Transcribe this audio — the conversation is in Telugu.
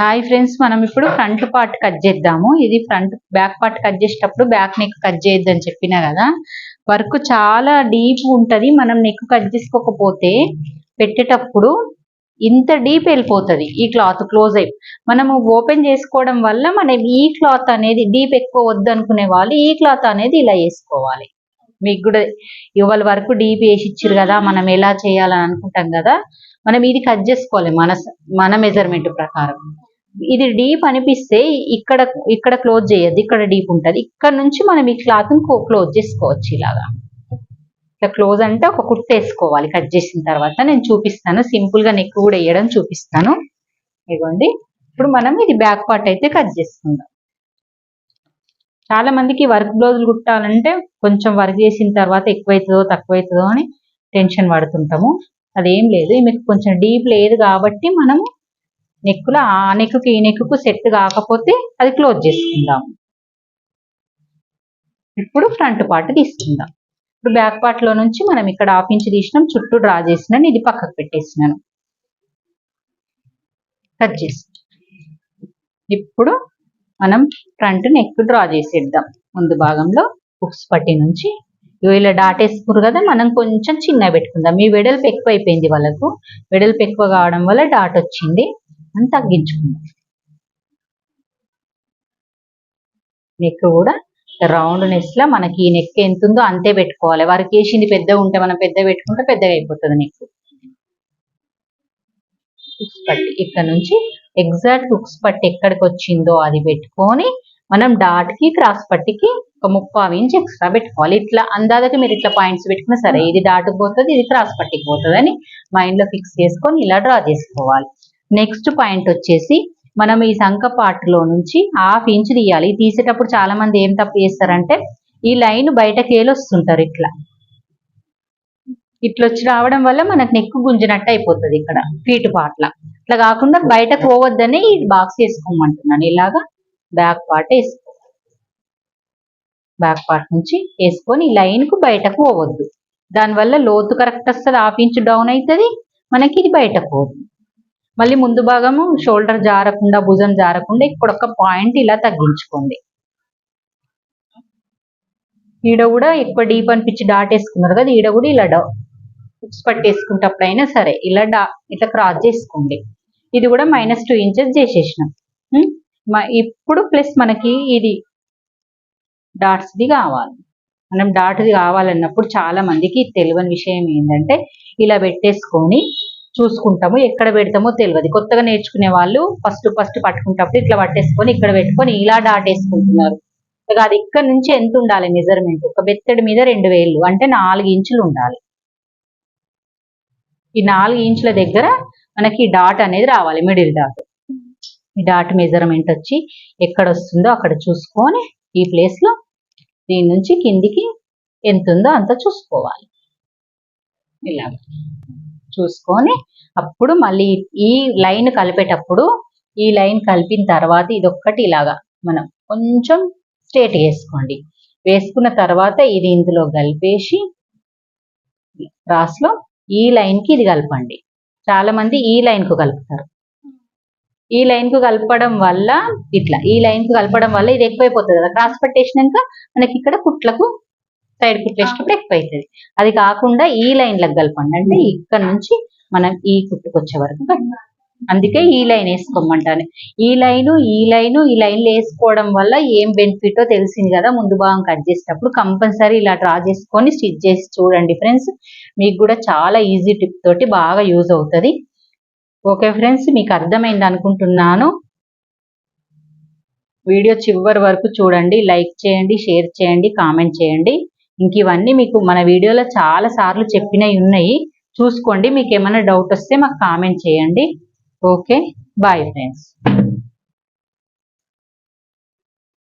హాయ్ ఫ్రెండ్స్ మనం ఇప్పుడు ఫ్రంట్ పార్ట్ కట్ చేద్దాము. ఇది ఫ్రంట్ బ్యాక్ పార్ట్ కట్ చేసేటప్పుడు బ్యాక్ నెక్ కట్ చేయొద్దని చెప్పినా కదా? వర్క్ చాలా డీప్ ఉంటది. మనం నెక్ కట్ చేసుకోకపోతే పెట్టేటప్పుడు ఇంత డీప్ వెళ్ళిపోతుంది. ఈ క్లాత్ క్లోజ్ అయి. మనము ఓపెన్ చేసుకోవడం వల్ల మనం ఈ క్లాత్ అనేది డీప్ ఎక్కువ వద్దు అనుకునే వాళ్ళు ఈ క్లాత్ అనేది ఇలా వేసుకోవాలి. మీకు కూడా ఇవాళ వరకు డీప్ వేసి ఇచ్చారు కదా? మనం ఎలా చేయాలని అనుకుంటాం కదా? మనం ఇది కట్ చేసుకోవాలి. మన మన మెజర్మెంట్ ప్రకారం. ఇది డీప్ అనిపిస్తే ఇక్కడ ఇక్కడ క్లోజ్ చేయొద్దు ఇక్కడ డీప్ ఉంటుంది. ఇక్కడ నుంచి మనం ఈ క్లాత్ క్లోజ్ చేసుకోవచ్చు ఇలాగా. ఇట్లా క్లోజ్ అంటే ఒక కుట్టు వేసుకోవాలి కట్ చేసిన తర్వాత. నేను చూపిస్తాను సింపుల్గా నెక్ కూడా వేయడం చూపిస్తాను. ఇదిగోండి. ఇప్పుడు మనం ఇది బ్యాక్ పార్ట్ అయితే కట్ చేసుకుందాం. చాలా మందికి వర్క్ బ్లౌజులు కుట్టాలంటే కొంచెం వర్క్ చేసిన తర్వాత ఎక్కువైతుందో తక్కువైతుందో అని టెన్షన్ పడుతుంటాము. అదేం లేదు. మీకు కొంచెం డీప్ లేదు కాబట్టి మనము నెక్కులో ఆ నెక్కుకి ఈ నెక్కు సెట్ కాకపోతే అది క్లోజ్ చేసుకుందాం. ఇప్పుడు ఫ్రంట్ పార్ట్ తీసుకుందాం. ఇప్పుడు బ్యాక్ పార్ట్లో నుంచి మనం ఇక్కడ హాఫ్ ఇంచ్ తీసినాం చుట్టూ డ్రా చేసినాను ఇది పక్కకు పెట్టేసినాను. కట్ చేసి ఇప్పుడు మనం ఫ్రంట్ నెక్ డ్రా చేసేద్దాం. ముందు భాగంలో బుక్స్ పట్టి నుంచి. ఇలా డాట్ వేసుకున్నారు కదా మనం కొంచెం చిన్న పెట్టుకుందాం. ఈ వెడల్పు ఎక్కువ అయిపోయింది వాళ్ళకు. వెడల్పు ఎక్కువ కావడం వల్ల డాట్ వచ్చింది. అని తగ్గించుకుందాం. నెక్ కూడా రౌండ్ నెస్ లా మనకి ఈ నెక్ ఎంత ఉందో అంతే పెట్టుకోవాలి. వారికి వేసింది పెద్దగా ఉంటే మనం పెద్ద పెట్టుకుంటే పెద్దగా అయిపోతుంది నెక్. హుక్స్ పట్టి ఇక్కడ నుంచి ఎగ్జాక్ట్ హుక్స్ పట్టి ఎక్కడికి వచ్చిందో అది పెట్టుకొని మనం డాట్కి క్రాస్ పట్టికి ఒక ముప్పావు ఇంచ్ ఎక్స్ట్రా పెట్టుకోవాలి. ఇట్లా అందాదకి మీరు ఇట్లా పాయింట్స్ పెట్టుకున్నా సరే ఇది డాట్కి పోతుంది ఇది క్రాస్ పట్టికి పోతుంది అని మైండ్లో ఫిక్స్ చేసుకొని ఇలా డ్రా చేసుకోవాలి. నెక్స్ట్ పాయింట్ వచ్చేసి మనం ఈ సంఖ పార్ట్లో నుంచి హాఫ్ ఇంచ్ తీయాలి. తీసేటప్పుడు చాలా మంది ఏం తప్పు చేస్తారంటే ఈ లైన్ బయటకి వస్తుంటారు ఇట్లా. ఇట్లా వచ్చి రావడం వల్ల మనకు నెక్కు గుంజినట్టు అయిపోతుంది ఇక్కడ ఫీట్ పార్ట్ల ఇట్లా కాకుండా బయటకు పోవద్దని ఈ బాక్స్ వేసుకోమంటున్నాను. ఇలాగా బ్యాక్ పార్ట్ వేసుకో. బ్యాక్ పార్ట్ నుంచి వేసుకొని లైన్కు బయటకు పోవద్దు. దానివల్ల లోతు కరెక్ట్ వస్తుంది హాఫ్ ఇంచ్ డౌన్ అవుతుంది మనకి ఇది బయటకు పోతుంది మళ్ళీ ముందు భాగము షోల్డర్ జారకుండా భుజం జారకుండా ఇక్కడ ఒక పాయింట్ ఇలా తగ్గించుకోండి. ఈడ కూడా ఎక్కువ డీప్ అనిపించి డాట్ వేసుకున్నారు కదా ఈడ కూడా ఇలా డా హుక్స్ పట్టేసుకుంటప్పుడైనా సరే ఇలా డా ఇట్లా క్రాస్ చేసుకోండి. ఇది కూడా మైనస్ టూ ఇంచెస్ చేసేసినాం. ఇప్పుడు ప్లస్ మనకి ఇది డాట్స్ది కావాలి. మనం డాట్ది కావాలన్నప్పుడు చాలా మందికి తెలియని విషయం ఏంటంటే ఇలా పెట్టేసుకొని చూసుకుంటాము ఎక్కడ పెడతామో తెలియదు కొత్తగా నేర్చుకునే వాళ్ళు ఫస్ట్ ఫస్ట్ పట్టుకుంటప్పుడు ఇట్లా పట్టేసుకొని ఇక్కడ పెట్టుకొని ఇలా డాట్ వేసుకుంటున్నారు ఇక అది ఇక్కడ నుంచి ఎంత ఉండాలి మెజర్మెంట్ ఒక బెత్తడి మీద రెండు వేలు అంటే నాలుగు ఇంచులు ఉండాలి. ఈ నాలుగు ఇంచుల దగ్గర మనకి డాట్ అనేది రావాలి మిడిల్ డాట్. ఈ డాట్ మెజర్మెంట్ వచ్చి ఎక్కడ వస్తుందో అక్కడ చూసుకొని ఈ ప్లేస్లో దీని నుంచి కిందికి ఎంత ఉందో అంత చూసుకోవాలి. ఇలా చూసుకొని అప్పుడు మళ్ళీ ఈ లైన్ కలిపేటప్పుడు ఈ లైన్ కలిపిన తర్వాత ఇదొక్కటి ఇలాగా మనం కొంచెం స్ట్రేట్ వేసుకోండి వేసుకున్న తర్వాత ఇది ఇందులో కలిపేసి క్రాస్లో ఈ లైన్కి ఇది కలపండి. చాలా మంది ఈ లైన్కు కలుపుతారు. ఈ లైన్కు కలపడం వల్ల ఇట్లా ఈ లైన్కు కలపడం వల్ల ఇది ఎక్కువైపోతుంది కదా క్రాస్ పట్టేసినాక మనకి ఇక్కడ కుట్లకు సైడ్ కుట్లేసినప్పుడు ఎక్కువ అవుతుంది అది కాకుండా ఈ లైన్లకు కలపండి. అంటే ఇక్కడ నుంచి మనం ఈ కుట్టుకు వచ్చే వరకు అందుకే ఈ లైన్ వేసుకోమంటాను. ఈ లైన్ ఈ లైన్ ఈ లైన్లు వేసుకోవడం వల్ల ఏం బెనిఫిటో తెలిసింది కదా. ముందు భాగం కట్ చేసేటప్పుడు కంపల్సరీ ఇలా డ్రా చేసుకొని స్టిచ్ చేసి చూడండి ఫ్రెండ్స్. మీకు కూడా చాలా ఈజీ టిప్ తోటి బాగా యూజ్ అవుతుంది. ఓకే ఫ్రెండ్స్ మీకు అర్థమైంది అనుకుంటున్నాను. వీడియో చివరి వరకు చూడండి. లైక్ చేయండి షేర్ చేయండి కామెంట్ చేయండి. ఇంక ఇవన్నీ మీకు మన వీడియోలో చాలా సార్లు చెప్పినవి ఉన్నాయి. చూసుకోండి. మీకు ఏమైనా డౌట్ వస్తే మాకు కామెంట్ చేయండి. Okay bye friends